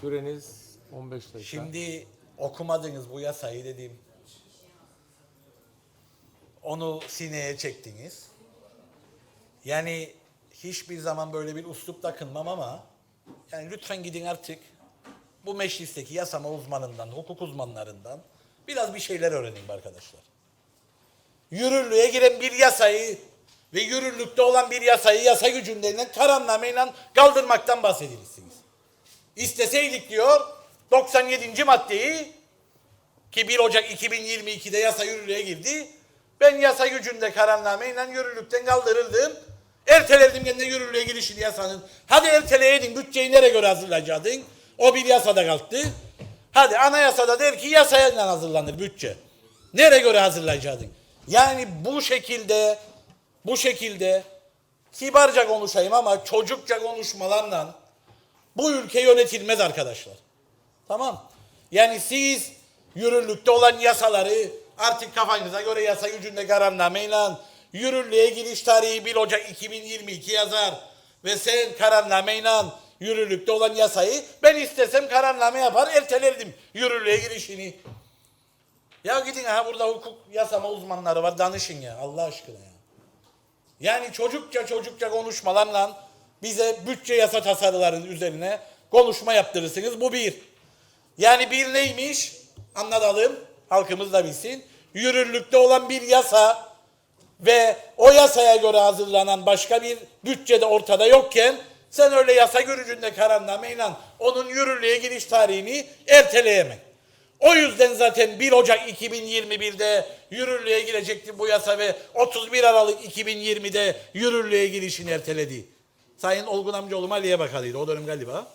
Süreniz 15 dakika. Şimdi okumadınız bu yasayı dedim. Onu sineye çektiniz. Yani hiçbir zaman böyle bir uslup takınmam ama yani lütfen gidin artık bu meclisteki yasama uzmanından, hukuk uzmanlarından biraz bir şeyler öğrenin arkadaşlar. Yürürlüğe giren bir yasayı ve yürürlükte olan bir yasayı yasa gücünden kararnameyle kaldırmaktan bahsedilirsiniz. İsteseydik diyor 97. maddeyi ki 1 Ocak 2022'de yasa yürürlüğe girdi. Ben yasa gücünde kararnameyle yürürlükten kaldırıldım. Ertelerdim gene yürürlüğe girişini yasanın. Hadi erteleyeydin bütçeyi nereye göre hazırlayacaktın? O bir yasada kalktı. Hadi anayasada der ki yasayla hazırlanır bütçe. Nereye göre hazırlayacaktın? Yani bu şekilde bu şekilde kibarca konuşayım ama çocukça konuşmalarla bu ülke yönetilmez arkadaşlar. Tamam. Yani siz yürürlükte olan yasaları artık kafanıza göre yasa gücünde kararnameyle yürürlüğe giriş tarihi 1 Ocak 2022 yazar ve sen kararnameyle yürürlükte olan yasayı ben istesem kararname yapar ertelerdim yürürlüğe girişini. Ya gidin ha burada hukuk yasama uzmanları var danışın ya Allah aşkına ya. Yani çocukça çocukça konuşmalarla bize bütçe yasa tasarıların üzerine konuşma yaptırırsınız. Bu bir. Yani bir neymiş? Anlatalım. Halkımız da bilsin. Yürürlükte olan bir yasa ve o yasaya göre hazırlanan başka bir bütçede ortada yokken sen öyle yasa görücünde kararnameyle onun yürürlüğe giriş tarihini erteleyemem. O yüzden zaten 1 Ocak 2021'de yürürlüğe girecekti bu yasa ve 31 Aralık 2020'de yürürlüğe girişini erteledi. Sayın Olgun amcaoğlu Maliye Bakanı'ydı o dönem galiba.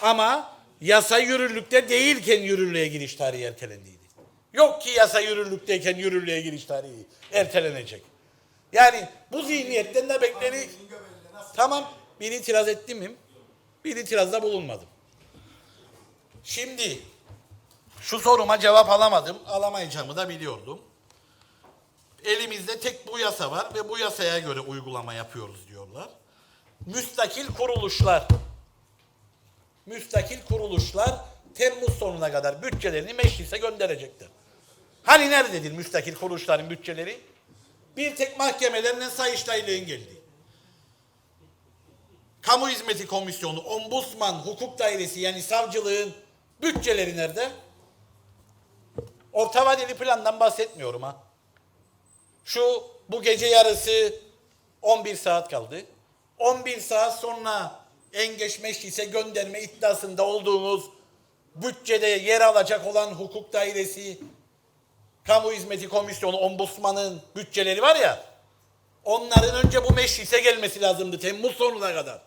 Ama yasa yürürlükte değilken yürürlüğe giriş tarihi ertelendiydi. Yok ki yasa yürürlükteyken yürürlüğe giriş tarihi ertelenecek. Yani bu zihniyetten de beklenir. Tamam bir itiraz ettim mi? Bir itirazda bulunmadım. Şimdi şu soruma cevap alamadım. Alamayacağımı da biliyordum. Elimizde tek bu yasa var ve bu yasaya göre uygulama yapıyoruz diyorlar. Müstakil kuruluşlar. Müstakil kuruluşlar Temmuz sonuna kadar bütçelerini meclise gönderecektir. Hani nerededir müstakil kuruluşların bütçeleri? Bir tek mahkemelerle Sayıştay'ın geldi. Kamu Hizmeti Komisyonu, Ombudsman, Hukuk Dairesi yani savcılığın bütçeleri nerede? Orta vadeli plandan bahsetmiyorum ha. Şu bu gece yarısı 11 saat kaldı. 11 saat sonra en geç meclise gönderme iddiasında olduğunuz bütçede yer alacak olan hukuk dairesi, kamu hizmeti komisyonu, ombudsmanın bütçeleri var ya, onların önce bu meclise gelmesi lazımdı Temmuz sonuna kadar.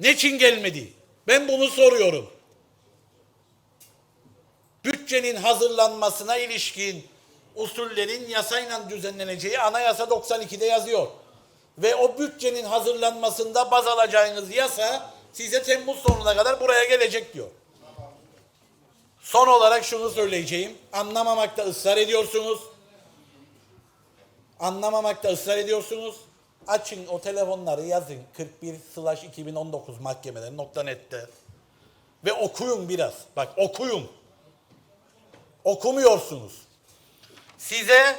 Niçin gelmedi? Ben bunu soruyorum bütçenin hazırlanmasına ilişkin usullerin yasayla düzenleneceği anayasa 92'de yazıyor. Ve o bütçenin hazırlanmasında baz alacağınız yasa size Temmuz sonuna kadar buraya gelecek diyor. Son olarak şunu söyleyeceğim. Anlamamakta ısrar ediyorsunuz. Anlamamakta ısrar ediyorsunuz. Açın o telefonları yazın. 41 slash 2019 mahkemeleri nokta nette. Ve okuyun biraz. Bak okuyun okumuyorsunuz. Size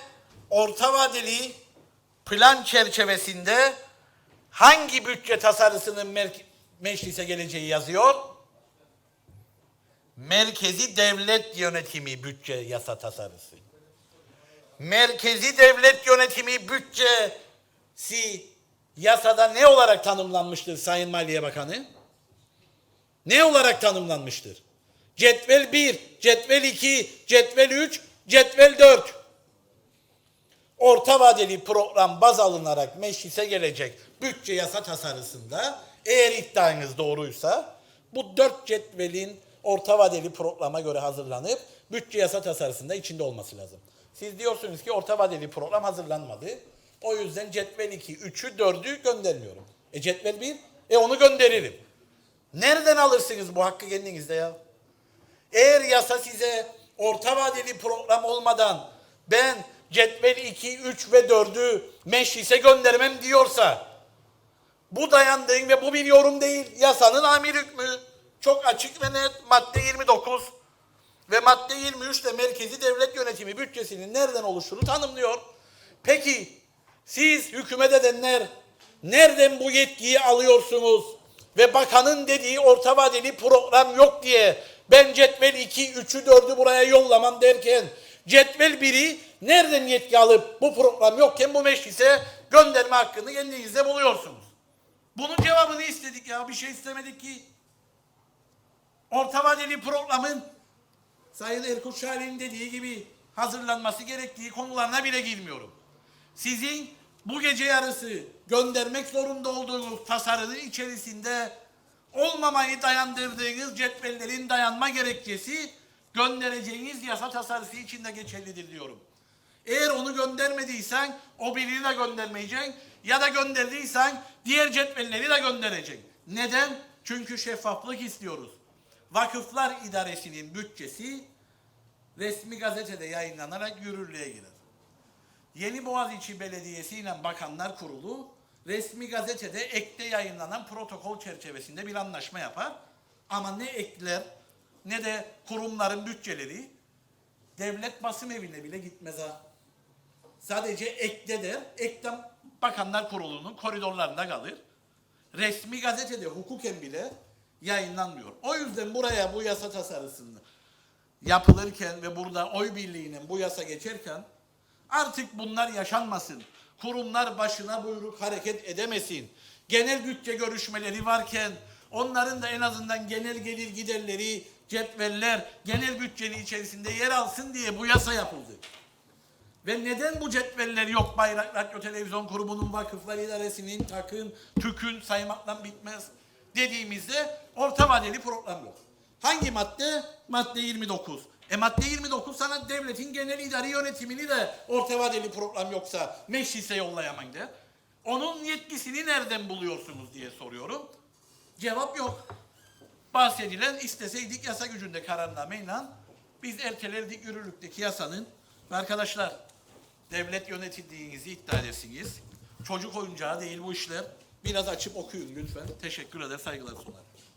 orta vadeli plan çerçevesinde hangi bütçe tasarısının meclise geleceği yazıyor? Merkezi devlet yönetimi bütçe yasa tasarısı. Merkezi devlet yönetimi bütçesi yasada ne olarak tanımlanmıştır Sayın Maliye Bakanı? Ne olarak tanımlanmıştır? Cetvel 1, cetvel 2, cetvel 3, cetvel 4. Orta vadeli program baz alınarak meclise gelecek bütçe yasa tasarısında eğer iddianız doğruysa bu dört cetvelin orta vadeli programa göre hazırlanıp bütçe yasa tasarısında içinde olması lazım. Siz diyorsunuz ki orta vadeli program hazırlanmadı. O yüzden cetvel 2, 3'ü 4'ü göndermiyorum. E cetvel 1, e onu gönderirim. Nereden alırsınız bu hakkı kendinizde ya? Eğer yasa size orta vadeli program olmadan ben cetvel 2, 3 ve 4'ü meclise göndermem diyorsa bu dayandığın ve bu bir yorum değil yasanın amir hükmü. Çok açık ve net madde 29 ve madde 23 de merkezi devlet yönetimi bütçesinin nereden oluştuğunu tanımlıyor. Peki siz hükümet edenler nereden bu yetkiyi alıyorsunuz? Ve bakanın dediği orta vadeli program yok diye ben cetvel 2, 3'ü 4'ü buraya yollamam derken cetvel 1'i nereden yetki alıp bu program yokken bu meclise gönderme hakkını kendinizde buluyorsunuz? Bunun cevabını istedik ya bir şey istemedik ki. Orta vadeli programın Sayın Erkut Şahin'in dediği gibi hazırlanması gerektiği konularına bile girmiyorum. Sizin bu gece yarısı göndermek zorunda olduğunuz tasarının içerisinde olmamayı dayandırdığınız cetvellerin dayanma gerekçesi göndereceğiniz yasa tasarısı içinde geçerlidir diyorum. Eğer onu göndermediysen o birini de göndermeyeceksin ya da gönderdiysen diğer cetvelleri de göndereceksin. Neden? Çünkü şeffaflık istiyoruz. Vakıflar İdaresi'nin bütçesi resmi gazetede yayınlanarak yürürlüğe girer. Yeni Boğaziçi Belediyesi ile Bakanlar Kurulu resmi gazetede ekte yayınlanan protokol çerçevesinde bir anlaşma yapar. Ama ne ekler ne de kurumların bütçeleri devlet basım evine bile gitmez ha. Sadece ekte der, ekten Bakanlar Kurulu'nun koridorlarında kalır. Resmi gazetede hukuken bile yayınlanmıyor. O yüzden buraya bu yasa tasarısında yapılırken ve burada oy birliğinin bu yasa geçerken artık bunlar yaşanmasın. Kurumlar başına buyruk hareket edemesin. Genel bütçe görüşmeleri varken onların da en azından genel gelir giderleri, cetveller genel bütçenin içerisinde yer alsın diye bu yasa yapıldı. Ve neden bu cetveller yok Bayrak Radyo Televizyon Kurumu'nun vakıflar idaresinin takın, tükün saymaktan bitmez dediğimizde orta vadeli program yok. Hangi madde? Madde 29. E madde 29 sana devletin genel idari yönetimini de orta vadeli program yoksa meclise yollayamayın de. Onun yetkisini nereden buluyorsunuz diye soruyorum. Cevap yok. Bahsedilen isteseydik yasa gücünde kararnameyle biz ertelerdik yürürlükteki yasanın. Ve arkadaşlar devlet yönetildiğinizi iddia edersiniz. Çocuk oyuncağı değil bu işler. Biraz açıp okuyun lütfen. Teşekkür eder, saygılar sunarım.